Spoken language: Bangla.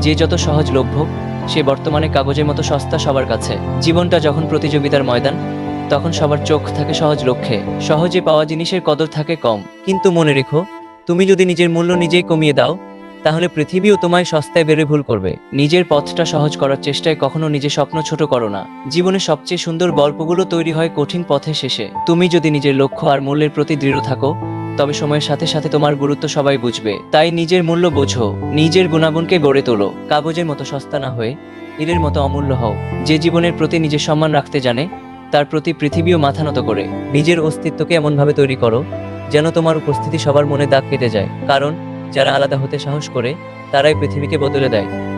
যে যত সহজলভ্য, সে বর্তমানে কাগজের মতো সস্তা সবার কাছে। জীবনটা যখন প্রতিযোগিতার ময়দান, তখন সবার চোখ থাকে সহজ লক্ষ্যে সহজে পাওয়া জিনিসের কদর থাকে কম। কিন্তু মনে রেখো, তুমি যদি নিজের মূল্য নিজেই কমিয়ে দাও তাহলে পৃথিবীও তোমায় সস্তায় বেড়ে ভুল করবে। নিজের পথটা সহজ করার চেষ্টায় কখনো নিজের স্বপ্ন ছোট করো না। জীবনে সবচেয়ে সুন্দর গল্পগুলো তৈরি হয় কঠিন পথে শেষে। তুমি যদি নিজের লক্ষ্য আর মূল্যের প্রতি দৃঢ় থাকো, তবে সময়ের সাথে সাথে তোমার গুরুত্ব সবাই বুঝবে। তাই নিজের মূল্য বোঝো, নিজের গুণাগুণকে গড়ে তোলো। কাগজের মতো সস্তা না হয়ে হীরের মতো অমূল্য হও। যে জীবনের প্রতি নিজের সম্মান রাখতে জানে, তার প্রতি পৃথিবীও মাথা নত করে। নিজের অস্তিত্বকে এমনভাবে তৈরি করো, যেন তোমার উপস্থিতি সবার মনে দাগ কেটে যায়। কারণ যারা আলাদা হতে সাহস করে তারাই পৃথিবীকে বদলে দেয়।